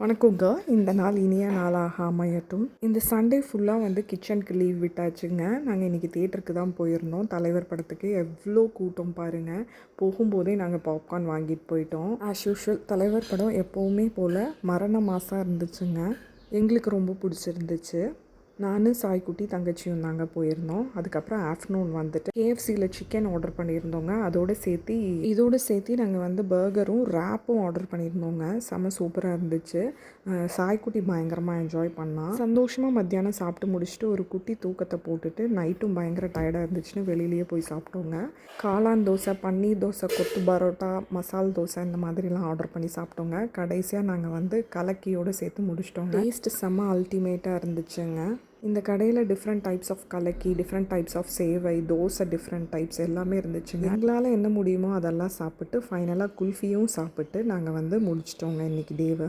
வணக்கங்க இந்த நாள் இனிய நாளாக அமையட்டும். இந்த சண்டே ஃபுல்லாக வந்து கிச்சனுக்கு லீவ் விட்டாச்சுங்க. நாங்கள் இன்றைக்கி தேட்டருக்கு தான் போயிருந்தோம். தலைவர் படத்துக்கு எவ்வளோ கூட்டம் பாருங்கள் போகும்போதே நாங்கள் பாப்கார்ன் வாங்கிட்டு போயிட்டோம். ஆஸ் யூஷுவல் தலைவர் படம் எப்போவுமே போல் மரண மாதம் இருந்துச்சுங்க. எங்களுக்கு ரொம்ப பிடிச்சிருந்துச்சு. நான் சாய்க்குட்டி தங்கச்சியும் தாங்க போயிருந்தோம். அதுக்கப்புறம் ஆஃப்டர்நூன் வந்துட்டு கேஎஃப்சியில் சிக்கன் ஆர்டர் பண்ணியிருந்தோங்க. அதோடு சேர்த்து இதோடு சேர்த்து நாங்கள் வந்து பர்கரும் ரேப்பும் ஆர்டர் பண்ணியிருந்தோங்க. செம்ம சூப்பராக இருந்துச்சு. சாய்க்குட்டி பயங்கரமாக என்ஜாய் பண்ணால் சந்தோஷமாக மத்தியானம் சாப்பிட்டு முடிச்சுட்டு ஒரு குட்டி தூக்கத்தை போட்டுட்டு நைட்டும் பயங்கர டயர்டாக இருந்துச்சுன்னு வெளியிலேயே போய் சாப்பிட்டோங்க. காளான் தோசை பன்னீர் தோசை கொத்து பரோட்டா மசால் தோசை இந்த மாதிரிலாம் ஆர்டர் பண்ணி சாப்பிட்டோங்க. கடைசியாக நாங்கள் வந்து கலக்கியோடு சேர்த்து முடிச்சிட்டோங்க. டேஸ்ட் செம்ம அல்டிமேட்டாக இருந்துச்சுங்க. இந்த கடையில் டிஃப்ரெண்ட் டைப்ஸ் ஆஃப் கலக்கி டிஃப்ரெண்ட் டைப்ஸ் ஆஃப் சேவை தோசை டிஃப்ரெண்ட் டைப்ஸ் எல்லாமே இருந்துச்சுங்க. எங்களால் என்ன முடியுமோ அதெல்லாம் சாப்பிட்டு ஃபைனலாக குல்ஃபியும் சாப்பிட்டு நாங்கள் வந்து முடிச்சிட்டோங்க இன்றைக்கி டேவை.